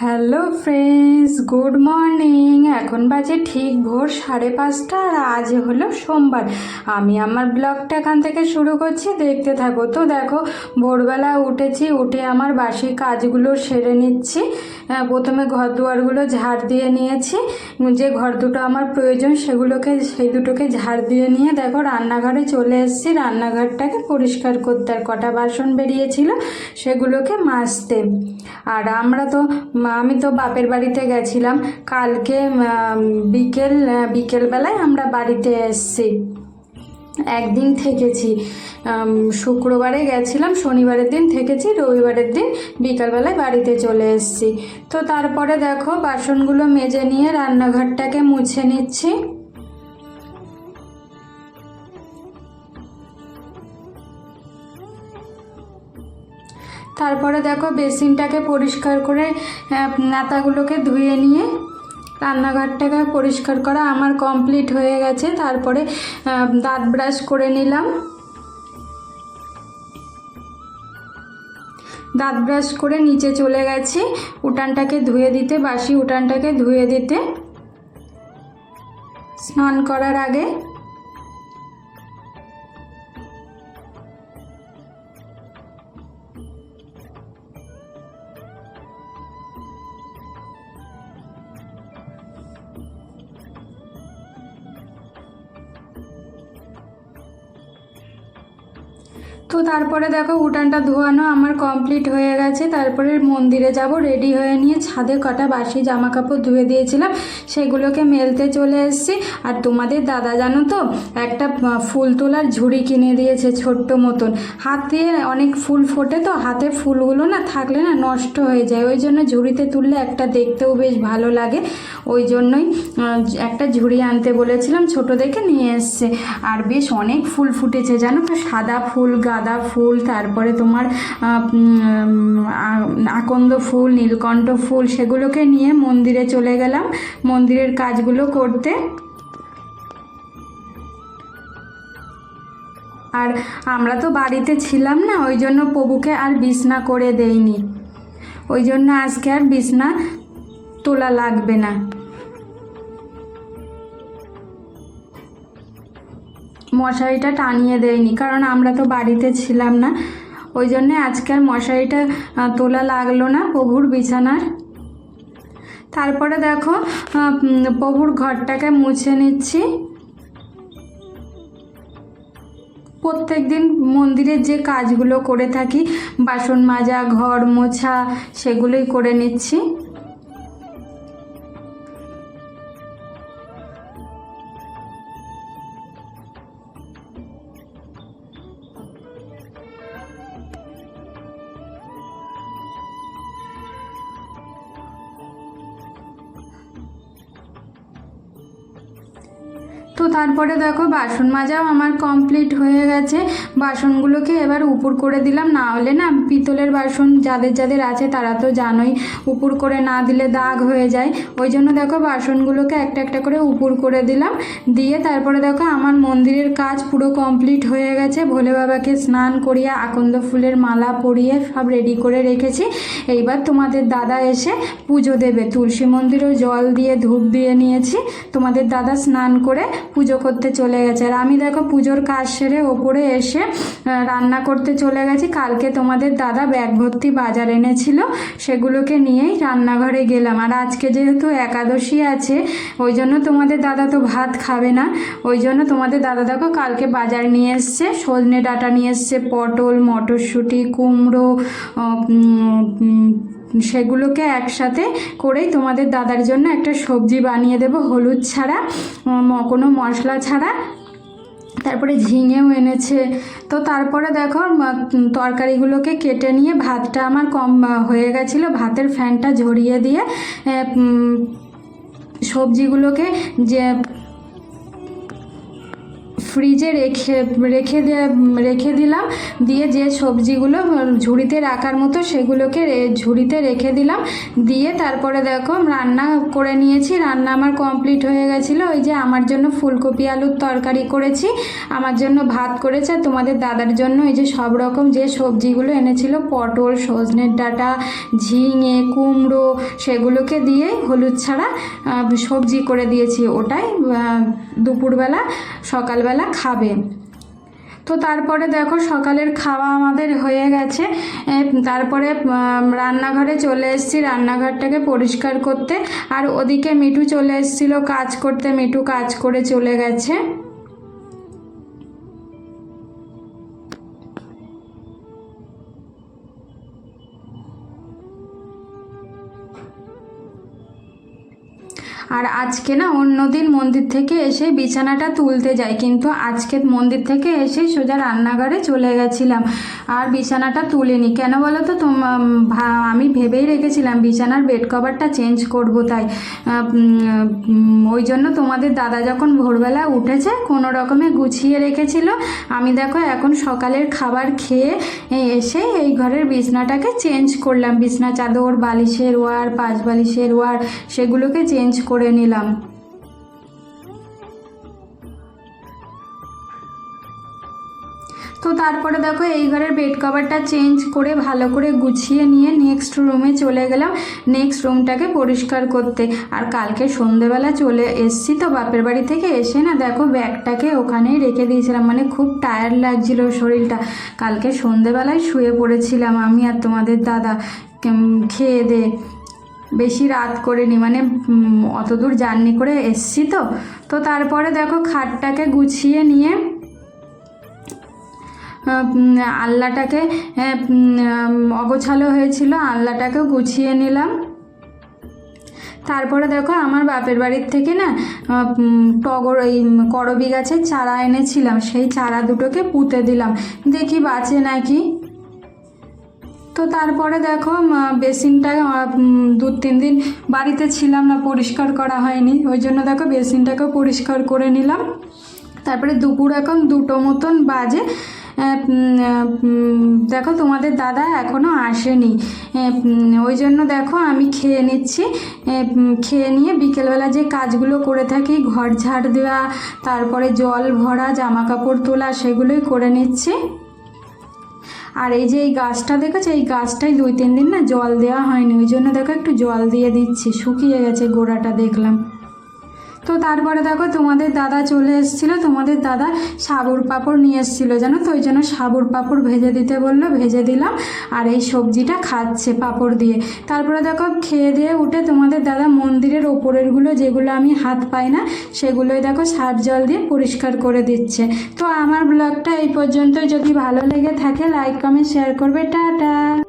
Hello friends, good morning. এখন বাজে ঠিক ভোর সাড়ে পাঁচটা আর আজ হলো সোমবার। আমি আমার ব্লগটা এখান থেকে শুরু করছি, দেখতে থাকো। তো দেখো, ভোরবেলা উঠেছি, উঠে আমার বাসি কাজগুলো সেরে নিচ্ছি। প্রথমে ঘর দুয়ারগুলো ঝাড় দিয়ে নিয়েছি। যে ঘর দুটো আমার প্রয়োজন সেগুলোকে, সেই দুটোকে ঝাড় দিয়ে নিয়ে দেখো রান্নাঘরে চলে এসেছি। রান্নাঘরটাকে পরিষ্কার করতে আর কটা বাসন বেরিয়েছিল সেগুলোকে মাজতে। আর আমরা তো, আমি তো বাপের বাড়িতে গেছিলাম। কালকে বিকেল বিকেলবেলায় আমরা বাড়িতে এসেছি। একদিন থেকেছি। শুক্রবারে গেছিলাম, শনিবারের দিন থেকেছি, রবিবারের দিন বিকালবেলায় বাড়িতে চলে এসেছি। তো তারপরে দেখো, বাসনগুলো মেজে নিয়ে রান্নাঘরটাকে মুছে নিচ্ছি। তারপরে দেখো, বেসিনটাকে পরিষ্কার করে নাতাগুলোকে ধুয়ে নিয়ে রান্নাঘরটাকে পরিষ্কার করা আমার কমপ্লিট হয়ে গেছে। তারপরে দাঁত ব্রাশ করে নিলাম। দাঁত ব্রাশ করে নিচে চলে গেছি। উটানটাকে ধুয়ে দিতে, বাসি উঠানটাকে ধুয়ে দিতে। স্নান করার আগে তো তারপরে দেখো উঠানটা ধোয়ানো আমার কমপ্লিট হয়ে গেছে। তারপরে মন্দিরে যাব রেডি হয়ে নিয়ে ছাদে কটা বাসি জামা কাপড় ধুয়ে দিয়েছিলাম, সেগুলোকে মেলতে চলে এসেছি। আর তোমাদের দাদা জানো তো, একটা ফুল তোলার ঝুড়ি কিনে দিয়েছে ছোট্ট মতন। হাতে অনেক ফুল ফোটে তো, হাতে ফুলগুলো না থাকলে না নষ্ট হয়ে যায়। ওই জন্য ঝুড়িতে তুললে একটা দেখতেও বেশ ভালো লাগে। ওই জন্যই একটা ঝুড়ি আনতে বলেছিলাম, ছোট দেখে নিয়ে এসছে। আর বেশ অনেক ফুল ফুটেছে, জানো তো, সাদা ফুল গাঁদা ফুল, তারপরে তোমার আকন্দ ফুল, নীলকণ্ঠ ফুল, সেগুলোকে নিয়ে মন্দিরে চলে গেলাম। মন্দিরের কাজগুলো করতে। আর আমরা তো বাড়িতে ছিলাম না, ওই জন্য প্রভুকে আর বিছনা করে দেইনি। ওই জন্য আজকে আর বিছনা তোলা লাগবে না। মশারিটা টানিয়ে দেয়নি, কারণ আমরা তো বাড়িতে ছিলাম না। ওই জন্যে আজকে আর মশারিটা তোলা লাগল না প্রভুর বিছানার। তারপরে দেখো প্রভুর ঘরটাকে মুছে নিচ্ছি। প্রত্যেক দিন মন্দিরের যে কাজগুলো করে থাকি, বাসন মাজা, ঘর মোছা, সেগুলোই করে নিচ্ছি। তো তারপরে দেখো বাসন মাজাও আমার কমপ্লিট হয়ে গেছে। বাসনগুলোকে এবার উপর করে দিলাম। না হলে না পিতলের বাসন যাদের যাদের আছে তারা তো জানোই, উপর করে না দিলে দাগ হয়ে যায়। ওই জন্য দেখো বাসনগুলোকে একটা একটা করে উপর করে দিলাম। দিয়ে তারপরে দেখো আমার মন্দিরের কাজ পুরো কমপ্লিট হয়ে গেছে। ভোলে বাবাকে স্নান করিয়ে, আকন্দ ফুলের মালা পরিয়ে সব রেডি করে রেখেছি। এইবার তোমাদের দাদা এসে পুজো দেবে। তুলসী মন্দিরেও জল দিয়ে ধূপ দিয়ে নিয়েছি। তোমাদের দাদা স্নান করে পুজো করতে চলে গেছে। আর আমি দেখো পুজোর কাজ সেরে ওপরে এসে রান্না করতে চলে গেছি। কালকে তোমাদের দাদা ব্যাগ ভর্তি বাজার এনেছিল, সেগুলোকে নিয়েই রান্নাঘরে গেলাম। আর আজকে যেহেতু একাদশী আছে, ওই জন্য তোমাদের দাদা তো ভাত খাবে না। ওই জন্য তোমাদের দাদা দেখো কালকে বাজার নিয়ে এসছে, সজনে ডাঁটা নিয়ে এসছে, পটল, মটরশুঁটি, কুমড়ো সেগুলোকে একসাথে করেই তোমাদের দাদার জন্য একটা সবজি বানিয়ে দেবো। হলুদ ছাড়া কোনো মশলা ছাড়া। তারপরে ঝিঙেও এনেছে। তো তারপরে দেখো তরকারিগুলোকে কেটে নিয়ে ভাতটা আমার কম হয়ে গেছিল। ভাতের ফ্যানটা ঝরিয়ে দিয়ে সবজিগুলোকে যে ফ্রিজে রেখে রেখে রেখে দিলাম। দিয়ে যে সবজিগুলো ঝুড়িতে রাখার মতো সেগুলোকে ঝুড়িতে রেখে দিলাম। দিয়ে তারপরে দেখো রান্না করে নিয়েছি। রান্না আমার কমপ্লিট হয়ে গেছিল। ওই যে আমার জন্য ফুলকপি আলুর তরকারি করেছি। আমার জন্য ভাত করেছে। তোমাদের দাদার জন্য এই যে সব রকম যে সবজিগুলো এনেছিল, পটল, সজনের ডাঁটা, ঝিঙে, কুমড়ো, সেগুলোকে দিয়ে হলুদ ছাড়া সবজি করে দিয়েছি। ওটাই দুপুরবেলা, সকালবেলা খাবে তো তারপরে দেখো সকালের খাওয়া আমাদের হয়ে গেছে। তারপরে রান্নাঘরে চলে এসেছি রান্নাঘরটাকে পরিষ্কার করতে। আর ওদিকে মিঠু চলে এসেছিল কাজ করতে। মিঠু কাজ করে চলে গেছে। আর আজকে না অন্যদিন মন্দির থেকে এসে বিছানাটা তুলতে যাই। কিন্তু আজকে মন্দির থেকে এসেই সোজা রান্নাঘরে চলে গেছিলাম। আর বিছানাটা তুলিনি। কেন বলো তো আমি ভেবেই রেখেছিলাম বিছানার বেড কভারটা চেঞ্জ করব তাই। ওই জন্য তোমাদের দাদা যখন ভোরবেলা উঠেছে কোনো রকমে গুছিয়ে রেখেছিল। আমি দেখো এখন সকালের খাবার খেয়ে এসে এই ঘরের বিছনাটাকে চেঞ্জ করলাম। বিছনা চাদর, বালিশের ওয়ার পাঁচ বালিশের ওয়ার সেগুলোকে চেঞ্জ করে নিলাম। তো তারপরে দেখো, এই ঘরের বেড কভারটা চেঞ্জ করে ভালো করে গুছিয়ে নিয়ে নেক্সট রুমে চলে গেলাম। নেক্সট রুমটাকে পরিষ্কার করতে। আর কালকে সন্ধেবেলা চলে এসছি তো বাপের বাড়ি থেকে এসে না দেখো ব্যাগটাকে ওখানেই রেখে দিয়েছিলাম। মানে খুব টায়ার্ড লাগছিল শরীরটা। কালকে সন্ধেবেলায় শুয়ে পড়েছিলাম আমি আর তোমাদের দাদা। খেয়ে দে। বেশি রাত করিনি মানে অত দূর জার্নি করে এসছি তো। তো তারপরে দেখো খাটটাকে গুছিয়ে নিয়ে আল্লাটাকে অগোছালো হয়েছিল আল্লাটাকে গুছিয়ে নিলাম। তারপরে দেখো আমার বাপের বাড়ির থেকে না টগর, ওই করবি গাছের চারা এনেছিলাম, সেই চারা দুটোকে পুঁতে দিলাম। দেখি বাঁচে নাকি। তো তারপরে দেখো বেসিনটা দু তিন দিন বাড়িতে ছিলাম না, পরিষ্কার করা হয়নি। ওই জন্য দেখো, বেসিনটাকেও পরিষ্কার করে নিলাম। তারপরে দুপুর এখন দুটো মতন বাজে। দেখো, তোমাদের দাদা এখনও আসেনি। ওই জন্য দেখো, আমি খেয়ে নিচ্ছি। খেয়ে নিয়ে বিকেলবেলা যে কাজগুলো করে থাকি, ঘর ঝাড় দেওয়া, তারপরে জল ভরা জামা কাপড় তোলা, সেগুলোই করে নিচ্ছি। আর এই যে এই গাছটা দেখেছে? এই গাছটাই দুই তিন দিন না জল দেওয়া হয়নি। ওই জন্য দেখো একটু জল দিয়ে দিচ্ছি। শুকিয়ে গেছে গোড়াটা দেখলাম। তো তারপরে দেখো তোমাদের দাদা চলে এসেছিল, তোমাদের দাদা সাবুর পাঁপড় নিয়ে এসেছিল, জানো তো? ওই জন্য সাবুর পাঁপড় ভেজে দিতে বলল, ভেজে দিলাম আর এই সবজিটা খাচ্ছে পাঁপড় দিয়ে। তারপরে দেখো খেয়ে দিয়ে উঠে তোমাদের দাদা মন্দিরের ওপরেরগুলো যেগুলো আমি হাত পাই না, সেগুলোই দেখো সার জল দিয়ে পরিষ্কার করে দিচ্ছে। তো আমার ব্লগটা এই পর্যন্তই। যদি ভালো লেগে থাকে লাইক কমেন্ট শেয়ার করবে। টাটা!